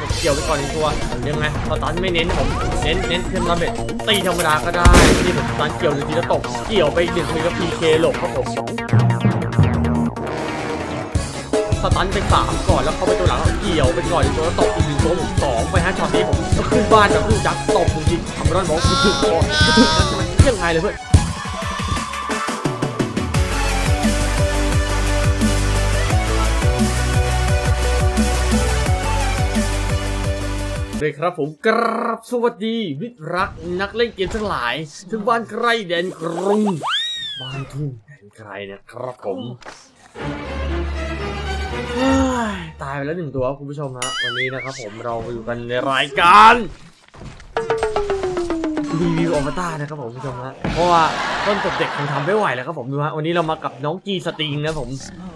นี้ผมเกี่ยวไปก่อนในตัวยังไงสตันไม่เน้นผมเน้นเน้นเทมลาเมดตีธรรมดาก็ได้นี่ผมสตันเกี่ยวหนึ่งทีแล้วตกเกี่ยวไปอีกหนึ่งทีก็พีเคหลบครับผมสตันไปสามก่อนแล้วเข้าไปตัวหลังเกี่ยวไปก่อนอีกตัวแล้วตกอีกหนึ่งตัวผมสองไปฮะช็อตนี้ผมก็ขึ้นบ้านกับลูกจักรตบจริงๆทำร้อนบอกกูถึกคอกูถึกนะมันยังไงเลยเพื่อน เลยครับผมกราบสวัสดีมิตรรักนักเล่นเกมทั้งหลายถึงบ้านใกลแดนกรุงบ้านทุ่งแดนไกลนะครับผมตายไปแล้วหนึ่งตัวครับคุณผู้ชมฮะวันนี้นะครับผมเราอยู่กันในรายการ รีวิวอวตารนะครับผมคุณผู้ชมฮะเพราะว่าต้นตบเด็กคงทำไม่ไหวแล้วครับผมดูฮะวันนี้เรามากับน้องจีสติงนะผม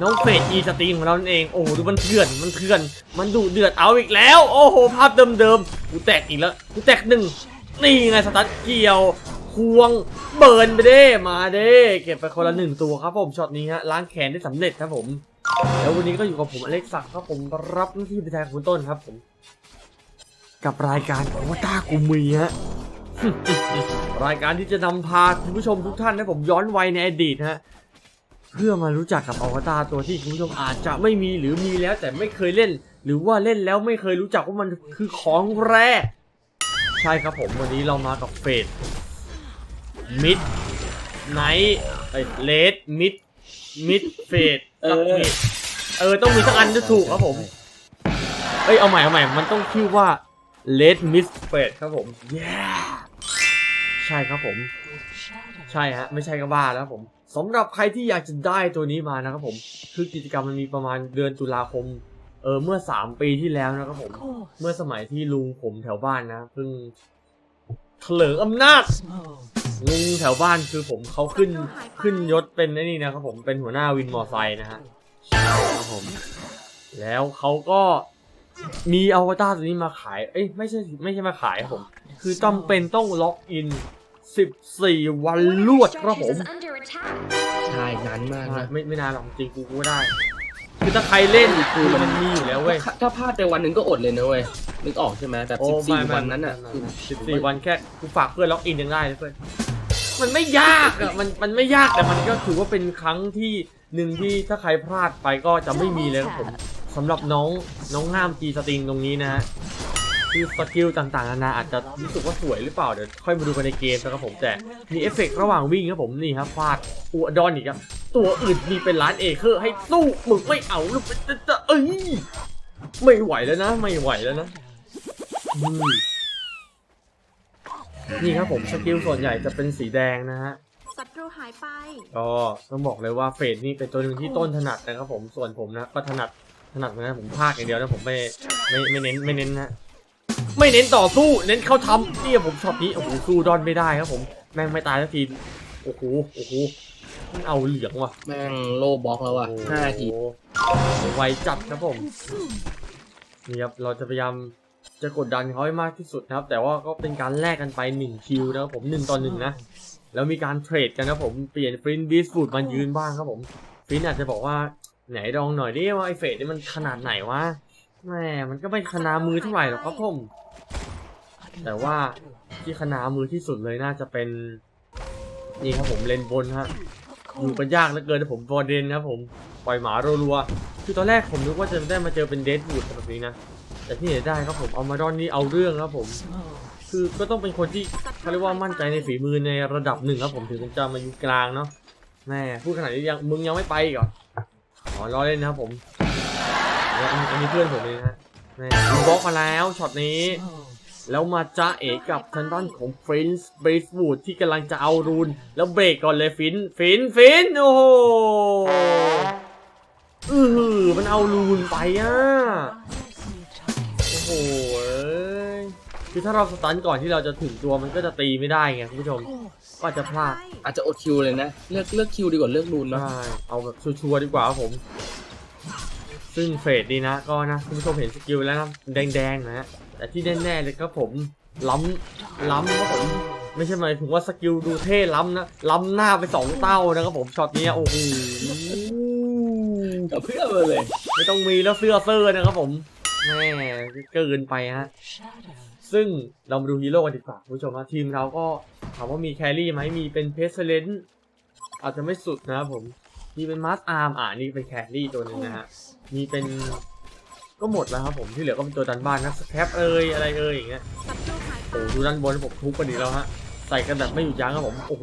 น้องเฟดจีสตรีมของเรานั่นเองโอ้โหดูมันเถื่อนมันเถื่อน มันดุเดือดเอาอีกแล้ว โอ้โหภาพเดิมๆกูแตกอีกแล้วกูแตกหนึ่งนี่ไงสตาร์เกี่ยวควงเบิร์นไปเด้มาเด้เก็บไปคนละหนึ่งตัวครับผมช็อตนี้ฮะล้างแขนได้สำเร็จครับผมแล้ววันนี้ก็อยู่กับผมอเล็กซักดิ์ครับผมรับหน้าที่เป็นแทนคุณต้นครับผม กับรายการโอตากูมีฮะ รายการที่จะนำพาคุณผู้ชมทุกท่านนะผมย้อนวัยในอดีตฮะเพื่อมารู้จักกับอวตารตัวที่คุณผู้ชมอาจจะไม่มีหรือมีแล้วแต่ไม่เคยเล่น หรือว่าเล่นแล้วไม่เคยรู้จักว่ามันคือของแรกใช่ครับผมวันนี้เรามากับเฟดมิดไนท์ไอเลดมิดมิดเฟดเออมิดเออต้องมีสักอันจะถูกครับผมเอ้ยเอาใหม่เอาใหม่มันต้องชื่อว่าเลดมิดเฟดครับผม yeah ใช่ครับผม ใช่ฮะ ไม่ใช่ก็บ้าแล้วครับผมสำหรับใครที่อยากจะได้ตัวนี้มานะครับผม คือกิจกรรมมันมีประมาณเดือนตุลาคม เออเมื่อสามปีที่แล้วนะครับผม เมื่อสมัยที่ลุงผมแถวบ้านนะเพิ่งเถลิงอำนาจลุงแถวบ้านคือผมเขาขึ้นขึ้นยศเป็นไอ้นี่นะครับผมเป็นหัวหน้าวินมอไซค์นะฮะใช่ครับผม แล้วเขาก็ มีอวตารตัวนี้มาขาย เอ้ยไม่ใช่ไม่ใช่มาขายครับผม คือจำเป็นต้องล็อกอิน 14 วันลวดครับผม ใช่นานมากใช่นะไม่ไม่นานหรอกจริงกูกูก็ได้ คือถ้าใครเล่นคือมันมีอยู่แล้วเว้ยถ้าถ้าพลาดไปวันหนึ่งก็อดเลยนะเว้ย นึกออกใช่ไหมแต่โอ้สิบสี่ไม่ไม่วันนั้นอะคือสิบสี่วันแค่กูฝากเพื่อนล็อกอินยังได้เลยเพื่อนมันไม่ยากอะมันมันไม่ยากแต่มันก็ถือว่าเป็นครั้งที่หนึ่งที่ถ้าใครพลาดไปก็จะไม่มีเลยครับผม สำหรับน้องน้องห้ามจีสติงตรงนี้นะฮะคือสกิลต่างๆนานาอาจจะรู้สึกว่าสวยหรือเปล่าเดี๋ยวค่อยมาดูกันในเกมนะครับผมแต่มีเอฟเฟกต์ระหว่างวิ่งครับผมนี่ครับฟาดอัวดอนอีกครับตัวอื่นมีเป็นล้านเอเคอร์ให้สู้มึงไม่เอาหรือจะจะเอ้ยไม่ไหวแล้วนะ ไม่ไหวแล้วนะอืมนี่ครับผมสกิลส่วนใหญ่จะเป็นสีแดงนะฮะศัตรูหายไปก็ต้องบอกเลยว่าเฟดนี่เป็นตัวหนึ่งที่ต้นถนัดนะครับผมส่วนผมนะก็ถนัด ถนัดเหมือนกันผมพากอย่างเดียวนะผมไม่ไม่ไม่เน้นไม่เน้นนะไม่เน้นต่อสู้เน้นเข้าทำนี่ผมช็อตนี้โอ้โหสู้ดอนไม่ได้ครับผมแม่งไม่ตายสักทีโอ้โหโอ้โหมันเอาเหลืองว่ะแม่งโลบล็อกแล้วอะห้านาทีโอ้โหไวจัดครับผมนี่ครับเราจะพยายามจะกดดันเขาให้มากที่สุดนะครับ แต่ว่าก็เป็นการแลกกันไป1คิวนะครับผม1ต่อหนึ่งนะแล้วมีการเทรดกันนะผมเปลี่ยนฟรินบีสฟูดมายืนบ้างครับผมฟรินอาจจะบอกว่า ไหนลองหน่อยดิว่าไอเฟดนี่มันขนาดไหนวะแหมมันก็ไม่ขนามือเท่าไหร่หรอกครับผม แต่ว่าที่ขนามือที่สุดเลยน่าจะเป็น นี่ครับผมเลนบนฮะอยู่กันยากเหลือเกินนะผมบอเดนครับผมปล่อยหมารัวๆคือตอนแรกผมนึกว่าจะได้มาเจอเป็นเดดบูดแบบนี้นะแต่ที่ไหนได้ครับผมเอามาดอนนี่เอาเรื่องครับผม คือก็ต้องเป็นคนที่เขาเรียกว่ามั่นใจในฝีมือในระดับหนึ่งครับผมถึงจะมาอยู่กลางเนาะแม่พูดขนาดนี้ยังมึงยังไม่ไปอีกเหรอ อ๋อล้อเล่นนะครับผมอันนี้เพื่อนผมเองนะฮะบล็อกมาแล้วช็อตนี้ แล้วมาจ้าเอกกับทางด้านของฟินส์เบสบูดที่กำลังจะเอารูน แล้วเบรกก่อนเลยฟิน ฟิน ฟิน โอ้โหอือหือมันเอารูนไปอะ โอ้โหคือถ้าเราสตันก่อนที่เราจะถึงตัวมันก็จะตีไม่ได้ไงคุณผู้ชม ก็อาจจะพลาดอาจจะอดคิวเลยนะ เลือกเลือกคิวดีกว่าเลือกรูนเนาะ ได้เอาแบบชัวร์ๆดีกว่าครับผม ซึ่งเฟดดีนะก็นะคุณผู้ชมเห็นสกิลแล้วนะแดงๆนะฮะแต่ที่แน่ๆเลยครับผมล้ำล้ำครับผมไม่ใช่หมายถึงว่าสกิลดูเท่ล้ำนะล้ำหน้าไปสองเต้านะครับผมช็อตเนี้ยโอ้โหกับเพื่อนมาเลย ไม่ต้องมีแล้วเสื้อเซอร์นะครับผมแม่เกินไปฮะซึ่งเรามาดูฮีโร่กันดีกว่าคุณผู้ชมนะทีมเราก็ ถามว่ามีแครี่ไหมมีเป็นเพสเลนอาจจะไม่สุดนะครับผม มีเป็นมาร์สอาร์มอ่านี่เป็นแครี่ตัวหนึงนะฮะ มีเป็นก็หมดแล้วครับผมที่เหลือก็เป็นตัวดันบ้านนะสแคปเอยอะไรเอยอย่างเงี้ยโอ้โหดูด้านบนผมทุบกันดีกแล้วฮะใส่กันแบบไม่หยุดยั้งครับผมโอ้โห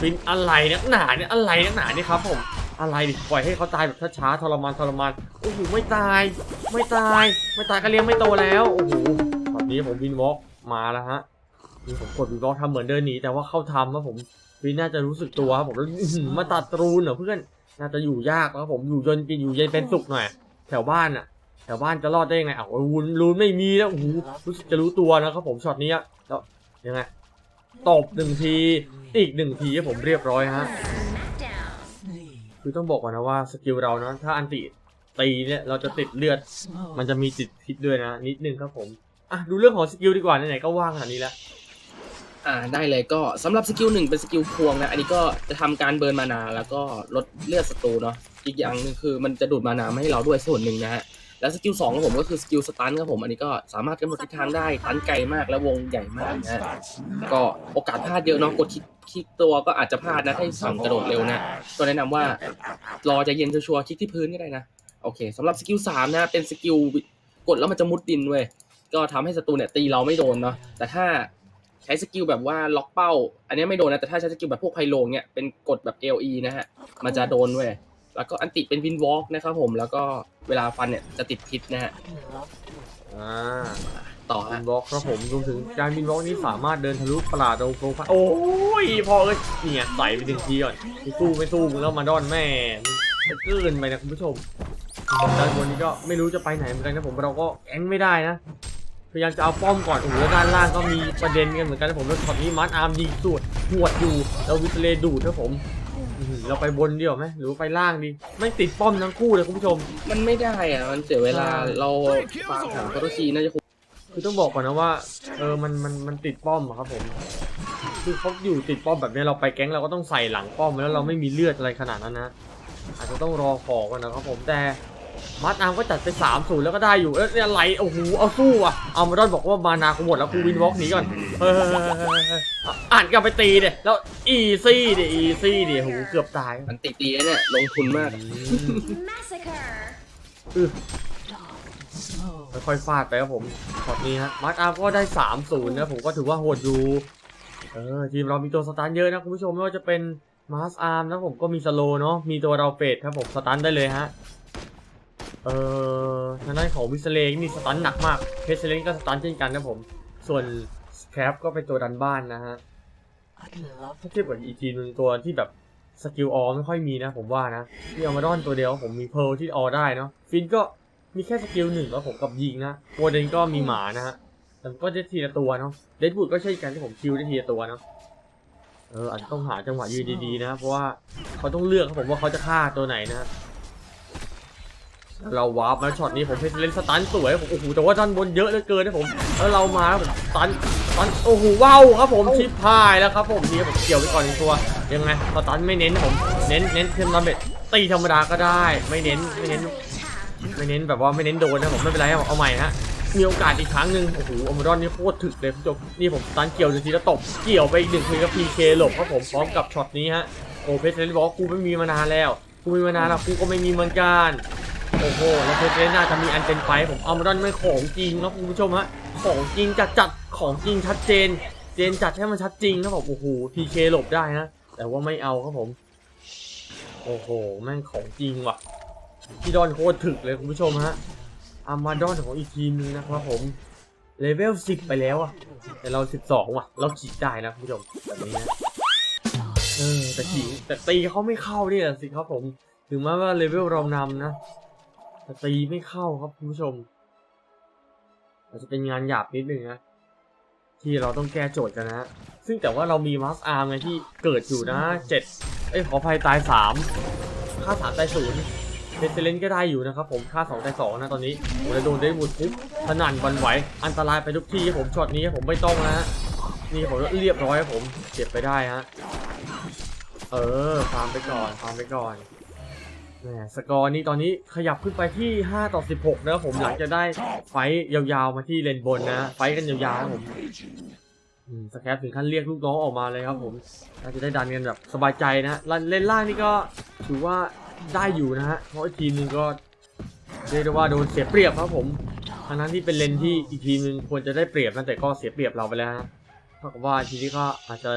ฟินอะไรนักหนาเนี่ยอะไรนักหนาเนี่ยครับผมอะไรดิปล่อยให้เขาตายแบบช้าๆทรมานทรมานโอ้โหไม่ตาย ไม่ตาย ไม่ตายก็เลี้ยงไม่โตแล้วโอ้โหตอนนี้ผมวินวอล์กมาแล้วฮะ นี่ผมกดวินวอกทำเหมือนเดินหนีแต่ว่าเข้าทำครับผมวินน่าจะรู้สึกตัวครับผมแล้วมาตัดรูนเหรอเพื่อนน่าจะอยู่ยากครับผมอยู่จนกินอยู่เย็นเป็นสุขหน่อย แถวบ้านอะแถวบ้านจะรอดได้ยังไงอ้าวรูนรูนไม่มีแล้วโอ้โหรู้สึกจะรู้ตัวนะครับผมช็อตนี้แล้วยังไงตบหนึ่งทีอีกหนึ่งทีให้ผมเรียบร้อยฮะคือต้องบอกก่อนนะว่าสกิลเรานะถ้าอันติตีเนี่ยเราจะติดเลือด มันจะมีติดพิษด้วยนะ นิดนึงครับผมอะดูเรื่องของสกิลดีกว่าไหนๆก็ว่างขนาดนี้แล้ว อ่าได้เลยก็สำหรับสกิลหนึ่งเป็นสกิลพวงนะ อันนี้ก็จะทำการเบิร์นมานาแล้วก็ลดเลือดศัตรูเนาะอีกอย่างหนึงคือมันจะดูดมานามาให้เราด้วยส่วนหนึ่งนะฮะแล้วสกิลสองของผมก็คือสกิลสตันครับผมอันนี้ก็สามารถกำหนดทิศทางได้ตันไกลมากและวงใหญ่มากนะฮะก็โอกาสพลาดเยอะเนาะกดคลิกคลิกตัวก็อาจจะพลาดนะถ้าสั่งกระโดดเร็วนะก็แนะนำว่ารอใจเย็นชัวร์ๆคลิกที่พื้นก็ได้นะโอเคสำหรับสกิลสามนะเป็นสกิลกดแล้วมันจะมุดดินเว้ยก็ทำให้ศัตรูเนี่ยตีเราไม่โดนเนาะแต่ถ้า ใช้สกิลแบบว่าล็อกเป้า อันนี้ไม่โดนนะแต่ถ้าใช้สกิลแบบพวกไพโลเนี่ยเป็นกดแบบ LE นะฮะมันจะโดนเว้ยแล้วก็อันติเป็นวินวอล์กนะครับผมแล้วก็เวลาฟันเนี่ยจะติดพิษนะฮะอ่าต่อบิฮะนบล็อกครับผมรวมถึงการบินบล็อกนี้สามารถเดินทะลุปราดโดงโปรไฟล์โอ้ยพอเอ้ยเนี่ยใส่ไปหนึ่งทีก่อนไม่สู้ไม่สู้มึงแล้วมาดอนแม่มันเกินไปนะคุณผู้ชมด้านบนนี้ก็ไม่รู้จะไปไหนเหมือนกันนะผมเราก็แองไม่ได้นะ พยายามจะเอาป้อมก่อนโอ้โหแล้วด้านล่างก็มีประเด็นกันเหมือนกันนะผมแล้วช็อตนี้มัดอาร์มยิงสวดหวดอยู่แล้ววิสเลดูดนะผมอื้อหือเราไปบนเดียวไหมหรือว่าไปล่างดี ไม่ติดป้อมทั้งคู่เลยคุณผู้ชม มันไม่ได้อะมันเสียเวลาเราฟาร์มหาโปรตีนน่าจะคุ้มคือต้องบอกก่อนนะว่า เออมันมันมันติดป้อมอะครับผม คือเขาอยู่ติดป้อมแบบนี้เราไปแก๊งเราก็ต้องใส่หลังป้อมแล้วเราไม่มีเลือดอะไรขนาดนั้นนะอาจจะต้องรอขอก่อนนะครับผมแต่ มัดอาร์มก็จัดไป3ามศูนย์แล้วก็ได้อยู่ เอ้ยเนี่ยอะไรโอ้โหเอาสู้อะเอามาดอนบอกว่ามานากูหมดแล้วกูวินวอล์กหนีก่อนเฮ้ยอ่านกลับไปตีเดี๋ยแล้วอีซี่ดิอีซี่ดิโหเกือบตายมันติดตีเนี่ยลงทุนมากอืม Massacre. อื้อค่อยฟาดไปครับผมช็อตนี้ฮะมาร์คอาร์มก็ได้3ามศูนย์นะผมก็ถือว่าโหดอยู่เออทีมเรามีตัวสตันเยอะนะคุณผู้ชมไม่ว่าจะเป็นมาร์สอาร์มนะผมก็มีสโลเนาะมีตัวเราเฟดครับผมสตันได้เลยฮะ เออทางด้านของวิสเลงนี่สตันหนักมากเพชรเลงก็สตันเช่นกันนะผม ส่วนสแครปก็เป็นตัวดันบ้านนะฮะถ้าเทียบกับอีกทีมหนึงตัวที่แบบสกิลออไม่ค่อยมีนะผมว่านะที่เอามาดอนตัวเดียวผมมีเพร์ลที่ออได้เนาะฟินก็มีแค่สกิลหนึ่งแล้วผมกับยิงนะโวเดนก็มีหมานะฮะแต่ก็ได้ทีละตัวเนาะเดดบูดก็ใช่กันที่ผมคิวได้ทีละตัวเนาะเอออาจจะต้องหาจังหวะยืนดีๆนะเพราะว่าเขาต้องเลือกครับผมว่าเขาจะฆ่าตัวไหนนะ เราวาร์ปมาช็อตนี้ผมเพชรเล่นสตันสวยผมโอ้โหแต่ว่าด้านบนเยอะเหลือเกินนะผมแล้วเรามาแล้วผมสตันสตันโอ้โหว้าวครับผมชิปพายแล้วครับผมนี่ผมเกี่ยวไปก่อนหนึ่งตัวยังไงสตันไม่เน้นนะผมเน้นเน้นเทมดาเมจตีธรรมดาก็ได้ ไม่เน้นไม่เน้น ไม่เน้นแบบว่าไม่เน้นโดนนะผมไม่เป็นไรครับเอาใหม่ฮะมีโอกาสอีกครั้งหนึ่งโอ้โหอมรอนนี่โคตรถึกเลยคุณผู้ชมนี่ผมสตันเกี่ยวหนึ่งทีแล้วตบเกี่ยวไปอีกหนึ่งทีก็พีเคหลบครับผมพร้อมกับช็อตนี้ฮะโอ้เพชรเลนบอกว่ากูไม่มีมานานแล้วกูมีมานานแล้วกูก็ไม่มีเหมือนกัน โอ้โห แล้วเพชรเน่าจะมีอันเป็นไปผมอมรอนไม่ของจริงครับคุณผู้ชมฮะ ของจริงจัดจัดของจริงชัดเจน เจนจัดให้มันชัดจริงครับผมโอ้โหพีเคหลบได้นะ แต่ว่าไม่เอาครับผม โอ้โห แม่งของจริงว่ะ พี่ดอนโคตรถึกเลยคุณผู้ชมฮะอามาดอนของอีกทีมนึงนะครับผม เลเวล 10 ไปแล้วอะแต่เรา 12 ว่ะ เราขีดได้นะคุณผู้ชมแบบนี้นะเออแต่ขีดแต่ตีเขาไม่เข้าเนี่ยสิครับผม ถึงแม้ว่าเลเวลเรานำนะ แต่ตีไม่เข้าครับคุณผู้ชม อาจจะเป็นงานหยาบนิดนึงนะที่เราต้องแก้โจทย์กันนะ ซึ่งแต่ว่าเรามีมาสอาร์มไงที่เกิดอยู่นะเจ็ดเอ้ยขอภัยตายสามค่าสามตายศูนย์เบสเลนก็ได้อยู่นะครับผมค่าสองตายสองนะตอนนี้โอ้แล้วโดนได้บุดปุ๊บสนั่นวันไหว อันตรายไปทุกที่ผมช็อตนี้ผมไม่ต้องนะฮะนี่ผมเรียบร้อยครับผมเก็บไปได้ฮะเออฟาร์มไปก่อนฟาร์มไปก่อน แหมสกอร์นี้ตอนนี้ขยับขึ้นไปที่ 5 ต่อ 16 นะครับผมหลังจะได้ไฟท์ยาวๆมาที่เลนบนนะ ไฟท์กันยาวๆครับผมอืมสแครปถึงขั้นเรียกลูกน้องออกมาเลยครับผมน่าจะได้ดันกันแบบสบายใจนะลันเลนล่างนี่ก็ถือว่าได้อยู่นะฮะเพราะอีกทีมหนึงก็เรียกได้ว่าโดนเสียเปรียบครับผมทั้งนั้นที่เป็นเลนที่อีกทีมหนึงควรจะได้เปรียบนะแต่ก็เสียเปรียบเราไปแล้วฮะเท่ากับว่าทีนี้ก็อาจจะ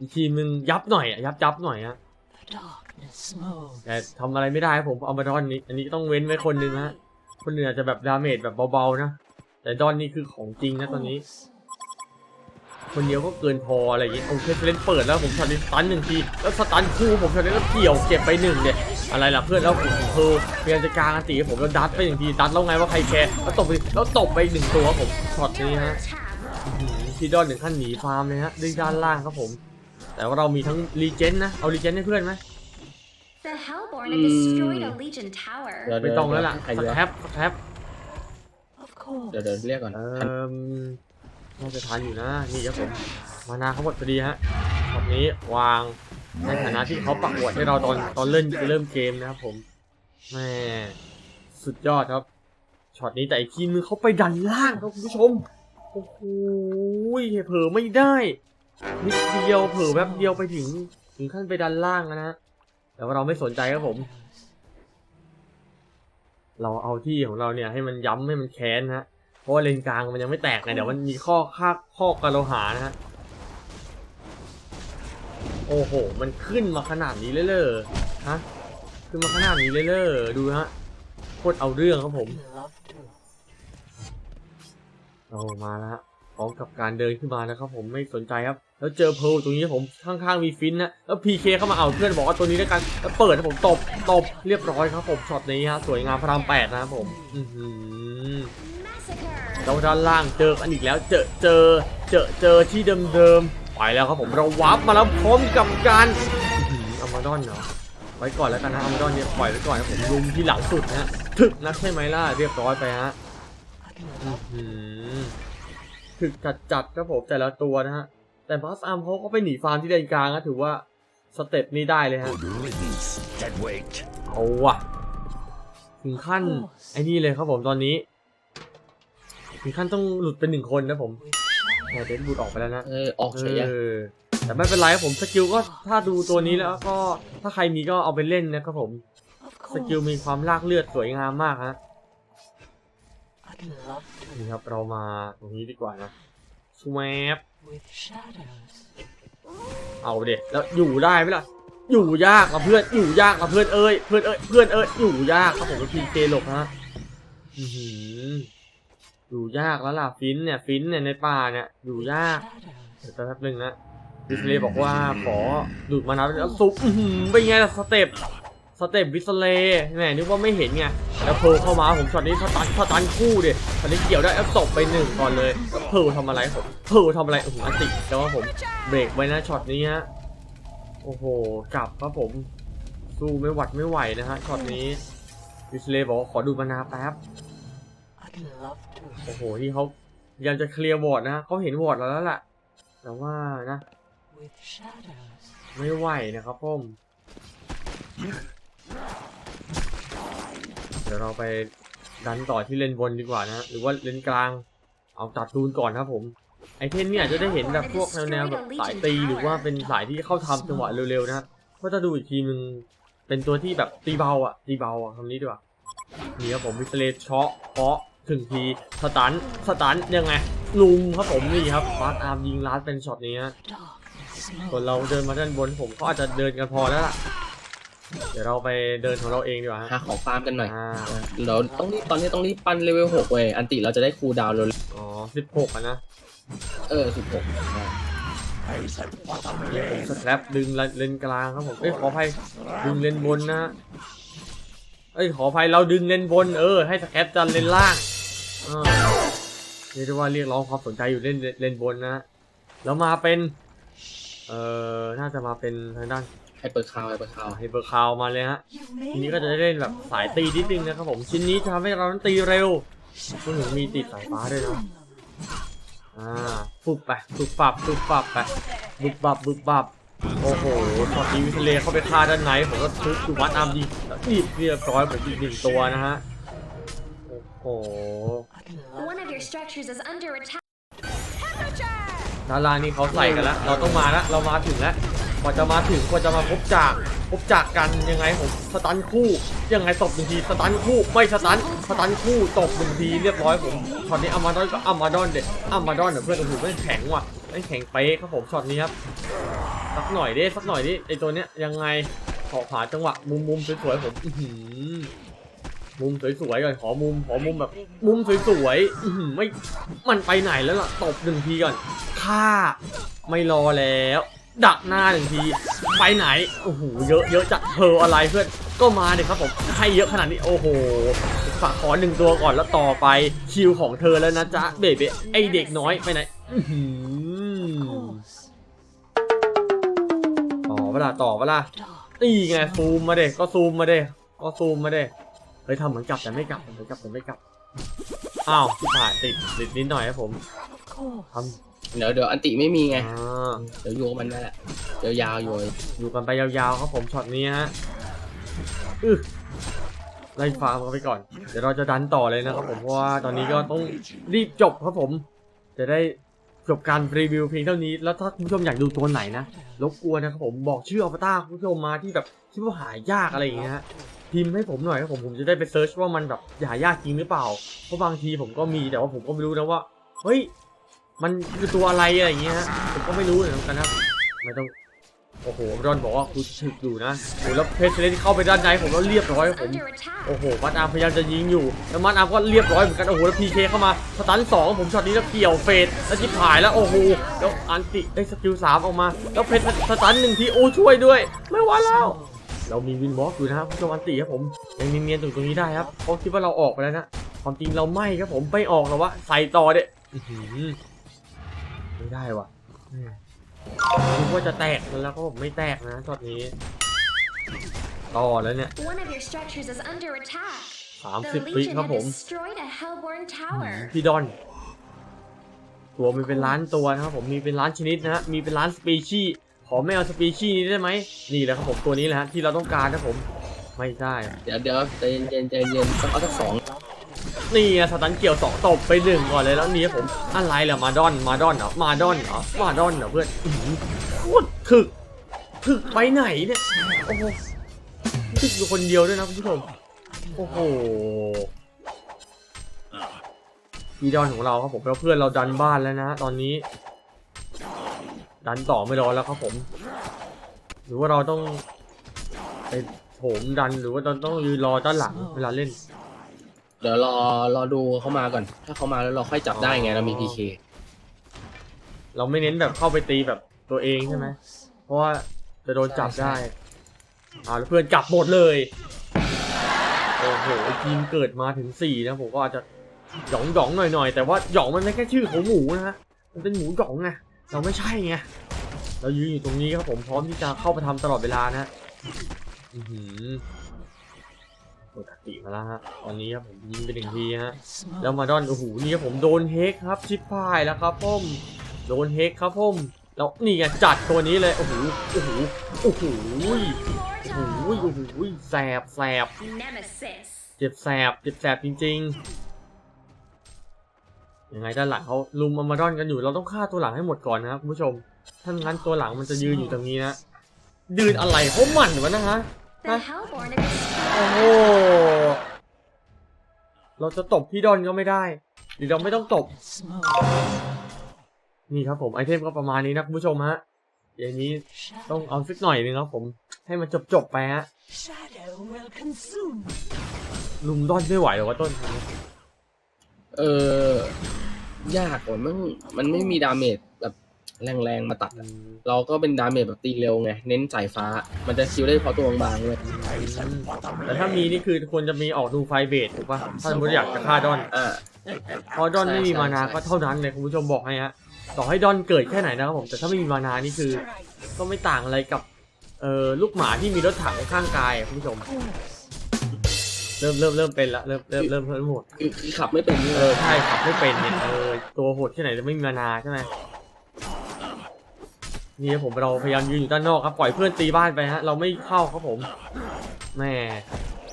อีกทีมหนึงยับหน่อยอะยับยับหน่อยฮะ Darkness moves. แต่ทำอะไรไม่ได้ครับผมเอามาดอนนี้ อันนี้ต้องเว้นไว้คนหนึ่งฮะ คนอื่นอาจจะแบบดาเมจแบบเบาๆนะ แต่ดอนนี่คือของจริงนะตอนนี้ คนเดียวก็เกินพออะไรอย่างเงี้ยโอเคเล่นเปิดแล้วผมช็อตนี้สตันหนึ่งที แล้วสตันคู่ผมช็อตนี้ก็เกี่ยวเก็บไปหนึ่งเด็ดอะไรล่ะเพื่อนแล้วผมเธอพยายามจะกลางอันตีผมแล้วดัดไปหนึ่งที ดัดแล้วไงว่าใครแคร์แล้วตบไปแล้วตบไปอีกหนึ่งตัวครับผมช็อตนี้ฮะ Attack. อื้อหือพี่ดอนถึงขั้นหนีฟาร์มเลยฮะด้วยด้านล่างครับผม แต่ว่าเรามีทั้งรีเจนนะ เอารีเจนให้เพื่อนไหม The Hellborn have destroyed a Legion tower. เดี๋ยวไม่ต้องแล้วล่ะใครสเหลือแคปสแคป Of course. เดี๋ยวเดี๋ยวเรียกก่อนเออน่าจะทันอยู่นะ นี่ครับผม มานาเขาหมดพอดีฮะช็อตนี้วางในฐานะที่เขาปักหวดให้เราตอนตอนเล่นเริ่มเกมนะครับผมแม่สุดยอดครับ ช็อตนี้แต่อีกทีมนึงเขาไปดันล่างครับคุณผู้ชม โอ้โหเผลอไม่ได้ นิดเดียวเผลอแป๊บเดียวไปถึง ถึงขั้นไปดันล่างแล้วนะฮะ แต่ว่าเราไม่สนใจครับผม เราเอาที่ของเราเนี่ยให้มันย้ำให้มันแค้นนะฮะ เพราะว่าเลนกลางมันยังไม่แตกไงเดี๋ยวมันมีข้อค่าข้อกะโลหานะฮะ โอ้โห มันขึ้นมาขนาดนี้เลยเลยฮะ ขึ้นมาขนาดนี้เลยเลยดูฮะ โคตรเอาเรื่องครับผม เรามาแล้วพร้อมกับการเดินขึ้นมานะครับผมไม่สนใจครับ แล้วเจอเพลตรงนี้ผมข้างๆมีฟินนะแล้วพีเคเข้ามาเอาเพื่อนบอกว่าตัวนี้ด้วยกันแล้วเปิดให้ผมตบตบเรียบร้อยครับผมช็อตนี้ฮะสวยงามพระรามแปดนะครับผมอือหือ Massacre. แล้วด้านล่างเจอกันอีกแล้วเจอเจอเจอเจอที่เดิมๆไปแล้วครับผมเราวับมาแล้วพร้อมกับการอามาดอนเนาะไว้ก่อนแล้วกันนะอามาดอนเนี่ยปล่อยไว้ก่อนนะผมลุมที่หลังสุดนะถึกนักใช่ไหมล่ะเรียบร้อยไปฮะอื้อ love หือถึกจัดจัดๆครับผมแต่ละตัวนะฮะ แต่บัสอาร์มเขาก็ไปหนีฟาร์มที่เลนกลางนะถือว่าสเต็ปนี้ได้เลยฮะ Good riddance, dead weight. เอาว่ะถึงขั้นไอ้นี่เลยครับผมตอนนี้ ถึงขั้นต้องหลุดเป็นหนึ่งคนนะผม with แหมเดนบูดออกไปแล้วนะ เออ ออกเฉยอะเออแต่ไม่เป็นไรครับผมสกิลก็ถ้าดูตัวนี้แล้วก็ถ้าใครมีก็เอาไปเล่นนะครับผม Of สกิล course. มีความลากเลือดสวยงามมากฮะ I'd love to. นี่ครับเรามาตรงนี้ดีกว่านะสวป With shadows. เอาเด็ดแล้วอยู่ได้ไหมล่ะ อยู่ยากกับเพื่อน อยู่ยากกับเพื่อนเอ้ย เพื่อนเอ้ย เพื่อนเอ้ย อยู่ยากครับผมเป็นพีเหลบฮะอยู่ยากแล้วล่ะ ฟินเนี่ย ฟินเนี่ยในป่าเนี่ย อยู่ยาก เดี๋ยวแป๊บนึงนะดิสเลย์บอกว่าขอดูดมานาแล้วซุปอื้อหือเป็นไงล่ะสเต็ป สเต็ปวิสเลย์แหมนึกว่าไม่เห็นไงแล้วเพร์ลเข้ามาผมช็อตนี้สตันสตันคู่เด็ดตอนนี้เกี่ยวได้แล้วตบไปหนึ่งก่อนเลยเพร์ลทำอะไรผมเพร์ลทำอะไรโอ้โหอันติแต่ว่าผมเบรกไว้นะช็อตนี้ฮะโอ้โหกลับครับผมสู้ไม่หวัดไม่ไหวนะฮะช็อตนี้วิสเลย์บอกขอดูมานาแป๊บโอ้โหที่เขาพยายามจะเคลียร์วอร์ดนะเขาเห็นวอร์ดแล้วล่ะ แต่ว่านะ ไม่ไหวนะครับผม เดี๋ยวเราไปดันต่อที่เลนบนดีกว่านะหรือว่าเลนกลาง เอาตัดตูนก่อนครับผม ไอเทนเนี่ยจะได้เห็นแบบพวกแนวๆแบบสายตีหรือว่าเป็นสายที่เข้าทำจังหวะเร็วๆนะก็จะดูอีกทีนึงเป็นตัวที่แบบตีเบาอะตีเบาอะคำนี้ดีกว่านี่ครับผมวิสเลตเชาะเคาะถึงทีสตันสตันยังไงลุมครับผมนี่ครับฟาสอาร์มยิงลาดเป็นช็อตนี้ฮะ Darkness ส่วน moves. เราเดินมาด้านบนผมก็อาจจะเดินกันพอแล้วล่ะ เดี๋ยวเราไปเดินของเราเองดีกว่าฮะ หาของฟาร์มกันหน่อยอ่า เราต้องรีบตอนนี้ต้องรีบปั้นเลเวลหกเว้ยอันติเราจะได้คูลดาวน์เร็วอ๋อสิบหกอะนะๆเออสิบหก I said, what a เดี๋ยวผม blade. สแครปดึงเลนกลางครับผม เอ้ยขออภัยดึงเลนบนนะฮะเอ้ยขออภัยเราดึงเลนบนเออให้สแครปจันเลนล่างอ่าเรียกได้ว่าเรียกร้องความสนใจอยู่เล่นเลนบนนะแล้วมาเป็น เอ่อ น่าจะมาเป็นทางด้าน ให้เปิดคาวให้เปิดคาวไฮเปอร์คาวมาเลยฮะ You ที made นี้ it. ก็จะได้เล่นแบบสายตีนิดนึงนะครับผมชิ้นนี้จะทำให้เรานั้นตีเร็วรวมถึงมีติดสายฟ้าด้วยนะอ่าฟุบไปฟุบปับฟุบปับไปบุบบับบุบบับโอ้โหช็อตนี้วิทเลเข้าไปฆ่าด้านในผมก็ทุบดูวัดอาร์มดีรีบเรียบร้อยผมอีกหนึ่งตัวนะฮะโอ้โห I'd love One of your structures is under attack. ดารานี่เขาใส่กันแล้ว เราต้องมาแล้วเรามาถึงแล้ว กว่าจะมาถึงกว่าจะมาพบจากพบจากกันยังไงผมสตันคู่ยังไงตบหนึ่งทีสตันคู่ไม่สตันสตันคู่ตบหนึ่งทีเรียบร้อยผมช็อตนี้อามาดอนก็อามาดอนเด็ดอามาดอนเดี๋ยวเพื่อนโอ้โหไม่งแข็งว่ะไม่แข็งเป๊ะครับผมช็อตนี้ครับสักหน่อยดิสักหน่อยดิไอตัวเนี้ยยังไงขอหาจังหวะมุมมุมสวยๆผมอือหือมุมสวยๆก่อนขอมุมขอมุมแบบมุมสวยๆอือหือไม่มันไปไหนแล้วล่ะตบหนึ่งทีก่อนฆ่าไม่รอแล้ว ดักหน้าหนึ่งทีไปไหนโอ้โหเยอะเยอะจัดเพออะไรเพื่อนก็มาเด็ครับผมให้เยอะขนาดนี้โอ้โหฝากขอหนึ่งตัวก่อนแล้วต่อไปคิวของเธอแล้วนะจ๊ะเบเบไอเด็กน้อยไปไหนอือหือ horse. ต่อเวลาต่อเวลา Dog. นี่ไงซูมมาเด็ก็ซูมมาเด็ก็ซูมมาเด็เฮ้ยทำเหมือนกลับแต่ไม่กลับเหมือนกลับแต่ไม่กลับอ้าวผ่านติดติดนิดหน่อยครับผมทำ เดี๋ยวเดี๋ยวอันติไม่มีไง อ่าเดี๋ยวโยกมันนั่นแหละเดี๋ยวยาวอยู่อยู่กันไปยาวๆครับผมช็อตนี้ฮะอึไล่ฟาร์มกันไปก่อน เดี๋ยวเราจะดันต่อเลยนะครับผมเพราะว่าตอนนี้ก็ต้องรีบจบครับผม จะได้จบการรีวิวเพียงเท่านี้แล้วถ้าคุณผู้ชมอยากดูตัวไหนนะรบกวนนะครับผมบอกชื่ออวตารคุณผู้ชมมาที่แบบคิดว่าหายากอะไรอย่างเงี้ยฮะพิมพ์ให้ผมหน่อยครับผมผมจะได้ไปเซิร์ชว่ามันแบบหายากจริงหรือเปล่าเพราะบางทีผมก็มีแต่ว่าผมก็ไม่รู้นะว่าเฮ้ย มันคือตัวอะไรอะไรอย่างเงี้ยฮะผมก็ไม่รู้เหมือนกันนะครับไม่ต้องโอ้โหรอนบอกว่าคุณถึกอยู่นะโอ้แล้วเพชรเลนเข้าไปด้านในผมแล้วเรียบร้อยครับผมโอ้โหมัดอาร์มพยายามจะยิงอยู่แล้วมัดอาร์มก็เรียบร้อยเหมือนกันโอ้โหแล้วพีเคเข้ามาสตันสองผมช็อตนี้แล้วเกี่ยวเฟดแล้วจิบหายแล้วโอ้โหแล้วอันติได้สกิลสามออกมา แล้วเพชรสตันหนึ่งทีโอ้ช่วยด้วย ไม่ไหวแล้วเรามีวินบล็อกอยู่นะครับผู้ชมอันติครับผมยังมีเนียนตรงตรงนี้ได้ครับเพราคิดว่าเราออกไปแล้วนะความจริงเราไม่ครับผมไม่ออกหรอกวะใส่ต่อเด็ด ไม่ได้ว่ะอืมคิดว่าจะแตกแล้วก็ผมไม่แตกนะช็อตนี้ ต่อแล้วเนี่ย One of your structures is under attack. สาม The สิบวิ Legion ครับ have ผม destroyed a Hellborn tower. พี่ดอน ตัวมีเป็นล้านตัวนะครับผมมีเป็นล้านชนิดนะฮะมีเป็นล้านสปีชีส์ขอไม่เอาสปีชีส์นี้ได้ไหมนี่แหละครับผมตัวนี้แหละฮะที่เราต้องการนะผมไม่ได้ เดี๋ยวเดี๋ยวใจเย็นใจเย็นใจเย็นต้องเอาสักสอง นี่สตันเกี่ยวสองตบไปหนึ่งก่อนเลยแล้วนี่ผมอะไรล่ะมาดอนมาดอนเหรอมาดอนเหรอมาดอนเหรอเพื่อนอื้อหือโคตรถึกถึกไปไหนเนี่ยโอ้โหถึกอยู่คนเดียวด้วยนะคุณผู้ชมโอ้โหพี่ดอนของเราครับผมแล้วเพื่อนเราดันบ้านแล้วนะตอนนี้ ดันต่อไม่รอแล้วครับผม หรือว่าเราต้องไปโถมดันหรือว่าเราต้องยืนรอด้านหลังเวลาเล่น เดี๋ยวรอรอดูเขามาก่อน ถ้าเขามาแล้วเราค่อยจับได้ไงเรามีพีเคเราไม่เน้นแบบเข้าไปตีแบบตัวเองใช่ไหม เพราะว่าจะโดนจับได้อ่าแล้วเพื่อนจับหมดเลย โอ้โหทีมเกิดมาถึงสี่นะผมก็อาจจะหยองหยองๆหน่อยๆแต่ว่าหยองมันไม่แค่ชื่อของหมูนะฮะ มันเป็นหมูหยองไง เราไม่ใช่ไง เรายืนอยู่ตรงนี้ครับผมพร้อมที่จะเข้าไปทำตลอดเวลานะฮะอือหือ ปกติมาแล้วฮะตอนนี้ครับผมยิงไปหนึ่งทีฮะ Smoke. แล้วมาดอนโอ้โหนี่ครับผมโดนเฮกครับชิปพายแล้วครับผมโดนเฮกครับผมแล้วนี่ไงจัดตัวนี้เลยโอ้โหโอ้โหโอ้โหโอ้โหโอ้โหแสบแสบ Nemesis. เจ็บแสบเจ็บแสบจริง ๆ ยังไงด้านหลังเขาลุมอามาดอนกันอยู่เราต้องฆ่าตัวหลังให้หมดก่อนนะครับคุณผู้ชมถ้างั้นตัวหลังมันจะยืนอยู่ตรงนี้นะยืนอะไรเขาหมั่นวะนะฮะ โอ้โหเราจะตบพี่ดอนก็ไม่ได้หรือเราไม่ต้องตบ นี่ครับผมไอเทมก็ประมาณนี้นะคุณผู้ชมฮะอย่างนี้ต้องเอาสักหน่อยนึงครับผมให้มันจบจบๆไปฮะลุมดอนไม่ไหวหรอวะต้น เออ ยากกว่ามันมันไม่มีดาเมจแบบ แรงๆมาตัดอะเราก็เป็นดาเมจแบบตีเร็วไง เน้นสายฟ้า มันจะคิวได้เพราะตัวบางๆเลยแต่ถ้ามีนี่คือควรจะมีออกดูไฟเบสถูกป่ะถ้าสมมติอยากจะฆ่าดอนอ่า เพราะดอนไม่มีใช่มานาใช่ก็เท่านั้นเลยคุณผู้ชมบอกให้ฮะต่อให้ดอนเกิดแค่ไหนนะครับผมแต่ถ้าไม่มีมานานี่คือ ก็ไม่ต่างอะไรกับเอ่อลูกหมาที่มีรถถังข้างกายอะคุณผู้ชม เริ่มเริ่มเริ่มเป็นละเริ่มเริ่มเริ่มเริ่มโหดคือคือขับไม่เป็นเออใช่ขับไม่เป็นเนี่ยเออตัวโหดแค่ไหนจะไม่มีมานาใช่ไหม นี่ครับผมเราพยายามยืนอยู่ด้านนอกครับปล่อยเพื่อนตีบ้านไปฮะเราไม่เข้าครับผมแม่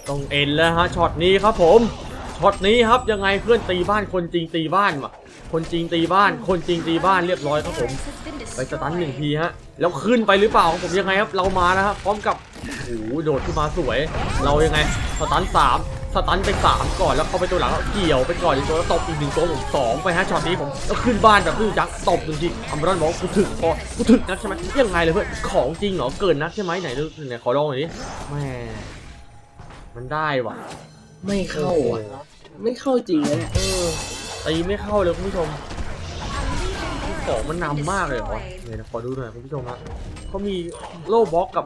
ต้องเอ็นแล้วฮะช็อตนี้ครับผมช็อตนี้ครับยังไงเพื่อนตีบ้านคนจริงตีบ้านว่ะคนจริงตีบ้าน คนจริงตีบ้านเรียบร้อยครับผมไปสตันหนึ่งทีฮะแล้วขึ้นไปหรือเปล่าครับผมยังไงครับเรามาแล้วครับพร้อมกับโอ้โหโดดขึ้นมาสวย เรายังไงสตันสาม สตันไปสามก่อนแล้วเข้าไปตัวหลังแล้วเกี่ยวไปก่อนอีกตัวแล้วตบอีกหนึ่งตัวผมสองไปฮะช็อตนี้ผมแล้วขึ้นบ้านแบบดื้อจักตบหนึ่งทีอัมรอนบอกกูถึกพอกูถึกนักใช่ไหมยังไงเลยเพื่อนของจริงเหรอเกินนักใช่ไหมไหนดูไหนขอลองหน่อยดิแม่มันได้ว่ะ ไม่เข้าอะไม่เข้าจริงเนี่ยเออตีไม่เข้าเลยคุณผู้ชมของมันนำมากเลยเหรอเดี๋ยวนขอดูหน่อยคุณผู้ชมฮะเขามีโล่บล็อกกับ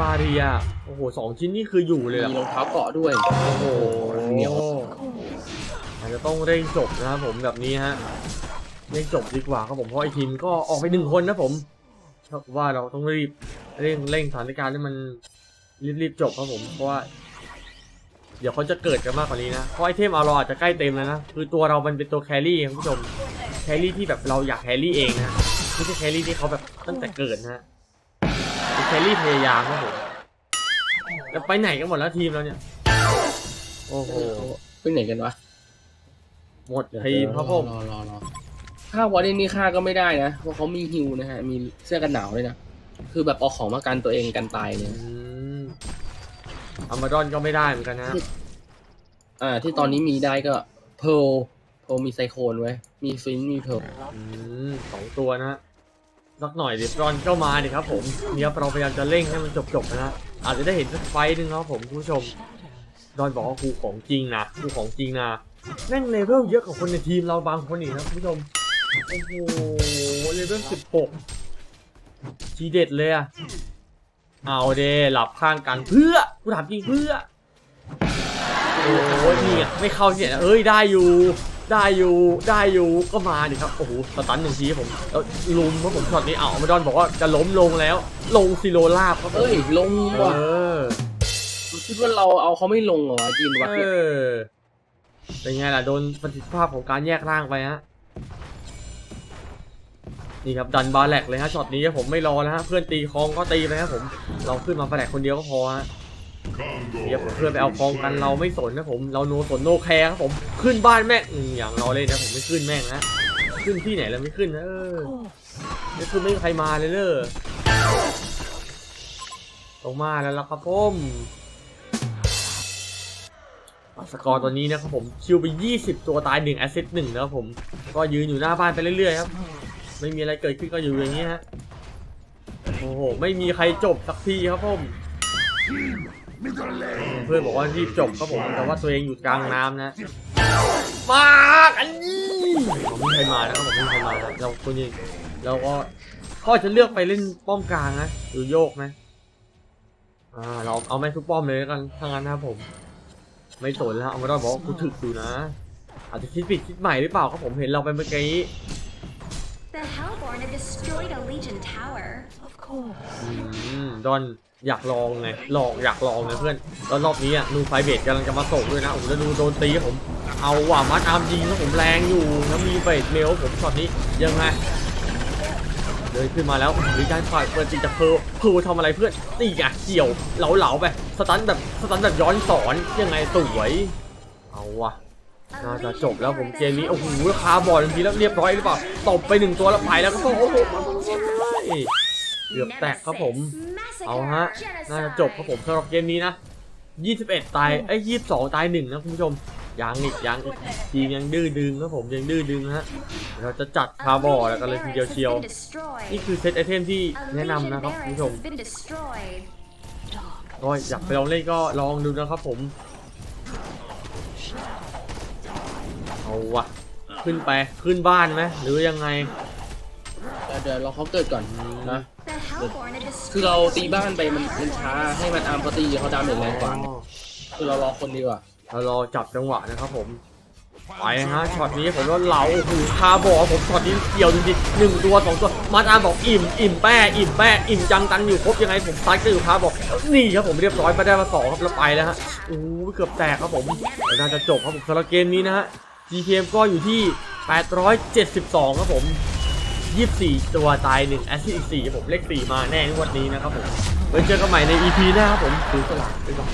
บาเรีย โอ้โหสองชิ้นนี่คืออยู่เลยมีอะรองเท้าเกาะด้วย โอ้โหเหนียว อาจจะต้องเร่งจบนะครับผมแบบนี้ฮะเร่งจบดีกว่าครับผมเพราะไอทีมก็ออกไปหนึ่งคนนะผมถ้าว่าเราต้องรีบเร่งเร่งสถานการณ์ให้มันรีบๆจบครับผมเพราะว่าเดี๋ยวเขาจะเกิดกันมากกว่านี้นะเพราะไอเทมเอาเราอาจจะใกล้เต็มแล้วนะคือตัวเรามันเป็นตัวแครี่ครับคุณผู้ชมแครี่ที่แบบเราอยากแครี่เองนะไม่ใช่แครี่ที่เขาแบบตั้งแต่เกิดนะฮะเป็น แครี่พยายามครับผมจะไปไหนกันหมดแล้วทีมเราเนี่ย โอ้โหไปไหนกันวะหมดทีมครับผมรอรอรอค่าวอร์เดนนี่ค่าก็ไม่ได้นะเพราะเขามีฮิวนะฮะ มีเสื้อกันหนาวด้วยนะ คือแบบเอาของมากันตัวเองกันตายเนี่ยอืมอามาดอนก็ไม่ได้เหมือนกันนะ อ่า ที่ตอนนี้มีได้ก็เพลเพลมีไซโคนไว้ มีฟินมีเพลอืมสองตัวนะฮะ สักหน่อยดี๋ยวรอนก็มาดิครับผมเนี่ยเราพยายามจะเร่งให้มันจบๆนะฮะอาจจะได้เห็นสักไฟหนึ่งครับผมคุณผู้ชมดอนบอกว่ากูของจริงนะกูของจริงนะแม่งเลเวลเยอะกว่าคนในทีมเราบางคนอีกนะคุณผู้ชมโอ้โหเลเวลสิบหกทีเด็ดเลยอะเอาเดหลับข้างกันเพื่อกูถามจริงเพื่อโอ้ยนี่ไม่เข้าเนี่ยเอ้ยได้อยู่ ได้อยู่ได้อยู่ก็มาดิครับโอ้โหสตันหนึ่งทีครับผมแล้วลุมเพราะผมช็อตนี้เอามาดอนบอกว่าจะล้มลงแล้ว ลงซิโรลาบครับผมเอ้ยลงเอว่ะอคิดว่าเราเอาเขาไม่ลงเหรอวะจีนวัดเอเนี่ยอเป็นไงล่ะโดนประสิทธิภาพของการแยกร่างไปฮะนี่ครับดันบาแลกเลยฮะช็อตนี้ผมไม่รอแล้วฮะเพื่อนตีคลองก็ตีไปครับผม เราขึ้นมาบาแลกคนเดียวก็พอฮะ เดี๋ยวเพื่อนไปเอาคลองกันเราไม่สนนะผม เราโนสนโนแคร์ครับผมขึ้นบ้านแม่งอย่างเราเล่นะผมไม่ขึ้นแม่งนะขึ้นที่ไหนแล้วไม่ขึ้นนะเออนี่คือไม่มีใครมาเลยเลยตรงมาแล้วล่ะครับผมสกอร์ตอนนี้นะครับผมคิวไป 20 ตัวตาย1แอสซิสต์หนึ่งนะครับผมก็ยืนอยู่หน้าบ้านไปเรื่อยๆครับไม่มีอะไรเกิดขึ้นก็อยู่อย่างนี้ฮะโอ้โหไม่มีใครจบสักทีครับผม เพื่อนบอกว่ารีบจบครับผมแต่ว่าตัวเองอยู่กลางน้ำนะมากันนี่ผมไม่มีใครมานะครับผมไม่มีใครมานะเราคนนี้เราก็ก็จะเลือกไปเล่นป้อมกลางนะหรือโยกนะอ่าเราเอาแม่ทุกป้อมเลยแล้วกันถ้างั้นนะครับผม ไม่สนแล้วเอามาได้บอกว่ากูถึกอยู่นะ อาจจะคิดผิดคิดใหม่หรือเปล่าครับผมเห็นเราไปเมื่อกี้ The Hellborn have destroyed a Legion tower. Of course. อืมดอน อยากลองไงลองอยากลองนะเพื่อนแล้วรอบนี้อะนูไฟเบดกำลังจะมาส่งด้วยนะโอ้โหแล้วดูโดนตีผมเอาว่ะมัดอาร์มยิงแล้วผมแรงอยู่แล้วมีเบดเมลผมช็อตนี้ยังไงเดินขึ้นมาแล้วมีการฝ่ายเปิดตีจากเพร์ลเพร์ทำอะไรเพื่อนตีอะเกี่ยวเหลาเหลาๆไปสตันแบบสตันแบบย้อนสอนยังไงสวยเอาว่ะน่าจะจบแล้วผมเกมนี้โอ้โหคาบอลทีแล้วเรียบร้อยหรือเปล่าตบไปหนึ่งตัวแล้วไปแล้วก็โอ้โห เกือบแตกครับผม Nemesis, เอา massacre, ฮะ น่าจะจบครับผมสำหรับเกมนี้นะ 21 ตายเอ้ย22ตายหนึ่งนะคุณผู้ชมยังอีกยังอีกทีมยังดื้อดึงครับผมยังดื้อดึงนะฮะเราจะจัดคาร์บอร์แล้วกันเลยทีเดียวเชียว นี่คือเซตไอเทมที่แนะนำนะครับคุณผู้ชม has been destroyed. ก็อยากไปลองเล่นก็ลองดูนะครับผม เอาวะขึ้นไปขึ้นบ้านไหมหรือยังไง เดี๋ยวเดี๋ยวเราเขาเกิดก่อนนะ คือเราตีบ้านไปมันมันช้าให้มันอาร์มเขาตีเขาดาเมจแรงกว่าคือเรารอคนดีกว่าเรารอจับจังหวะนะครับผมไปฮะช็อตนี้ผมว่าเหลาโอ้โหคาบอผมช็อตนี้เกี่ยวจริงๆหนึ่งตัวสองตัวมาดามบอกอิ่มอิ่มแป้อิ่มแป้อิ่มจังตันอยู่ครบยังไงผมซัดก็อยู่คาบอกนี่ครับผมเรียบร้อยไปได้มาสองครับแล้วไปแล้วฮะโอ้โหเกือบแตกครับผมแต่น่าจะจบครับผมสำหรับเกมนี้นะฮะ GPM ก็อยู่ที่ 872 ครับผม 24 ตัวตาย1แอสซิสอีก4ผมเลข4มาแน่ในวันนี้นะครับผมไว้เจอกันใหม่ใน EP หน้าครับผมถือสลากไปก่อน